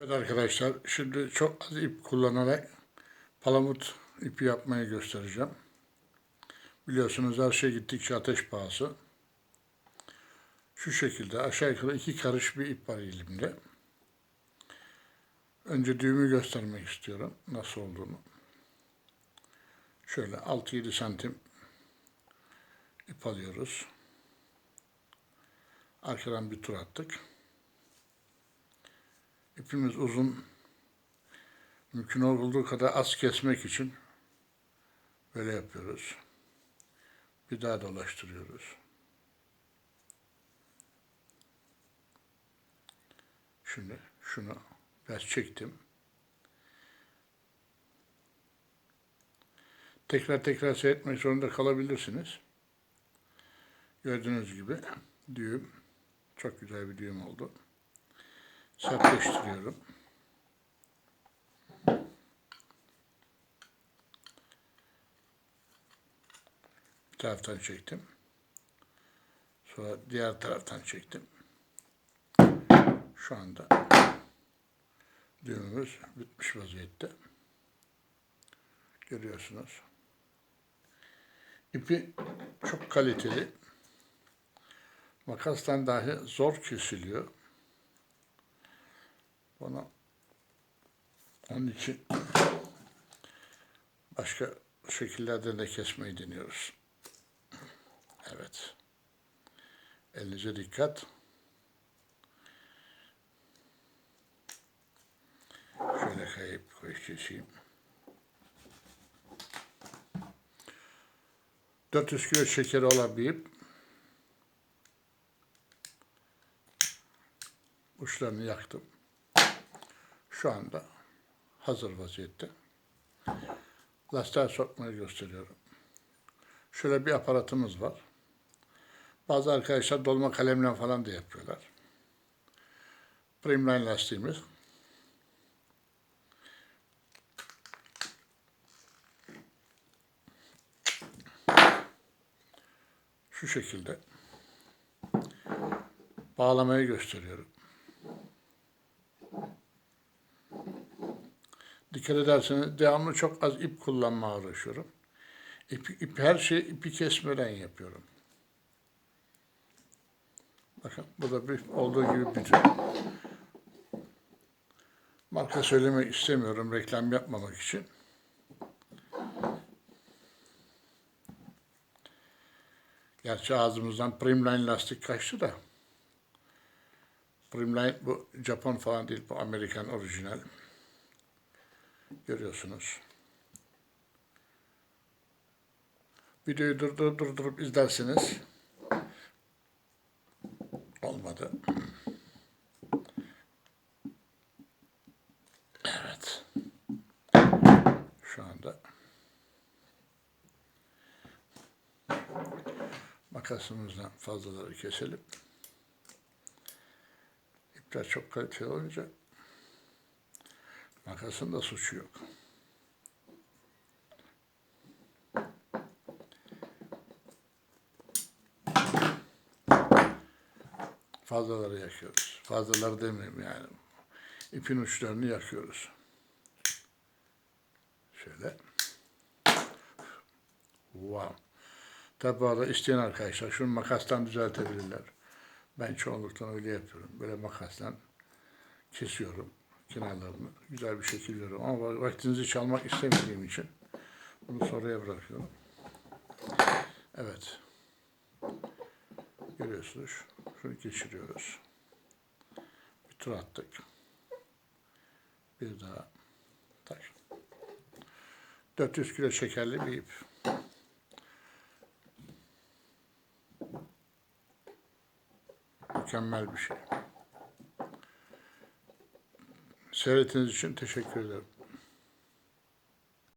Evet arkadaşlar, şimdi çok az ip kullanarak palamut ipi yapmayı göstereceğim. Biliyorsunuz her şey gittikçe ateş pahası. Şu şekilde aşağı yukarı iki karış bir ip var elimde. Önce düğümü göstermek istiyorum nasıl olduğunu. Şöyle 6-7 santim ip alıyoruz. Arkadan bir tur attık. İpimiz uzun. Mümkün olduğu kadar az kesmek için böyle yapıyoruz. Bir daha dolaştırıyoruz. Şimdi şunu biraz çektim. Tekrar tekrar seyretmek zorunda kalabilirsiniz. Gördüğünüz gibi düğüm çok güzel bir düğüm oldu sertleştiriyorum. Bir taraftan çektim. Sonra diğer taraftan çektim. Şu anda düğümümüz bitmiş vaziyette. Görüyorsunuz. İpi çok kaliteli. Makastan dahi zor kesiliyor. Bana onun için başka şekillerden de kesmeyi deniyoruz. Evet. Elinize dikkat. Şöyle kayıp koy keseyim. 400 kilo şekeri olan bir ip. Uçlarını yaktım şu anda hazır vaziyette. Lastiğe sokmayı gösteriyorum. Şöyle bir aparatımız var. Bazı arkadaşlar dolma kalemle falan da yapıyorlar. Primline lastiğimiz. Şu şekilde bağlamayı gösteriyorum. Dikkat ederseniz devamlı çok az ip kullanmaya uğraşıyorum. İp, ip, her şeyi ipi kesmeden yapıyorum. Bakın bu da bir, olduğu gibi bütün. Marka söylemek istemiyorum reklam yapmamak için. Gerçi ağzımızdan Primline lastik kaçtı da. Primline bu Japon falan değil, bu Amerikan orijinal. Görüyorsunuz. Videoyu durdurup durdurup izlersiniz. Olmadı. Evet. Şu anda makasımızla fazlaları keselim. İpler çok kaliteli olunca Makasın da suçu yok. Fazlaları yakıyoruz. Fazlaları demeyeyim yani. İpin uçlarını yakıyoruz. Şöyle. Wow. Tabi bu arada isteyen arkadaşlar şunu makastan düzeltebilirler. Ben çoğunlukla öyle yapıyorum. Böyle makastan kesiyorum kenarlarını güzel bir şekil veriyorum. Ama vaktinizi çalmak istemediğim için bunu sonraya bırakıyorum. Evet. Görüyorsunuz. Şunu geçiriyoruz. Bir tur attık. Bir daha tak. 400 kilo şekerli bir ip. Mükemmel bir şey. Seyrettiğiniz için teşekkür ederim.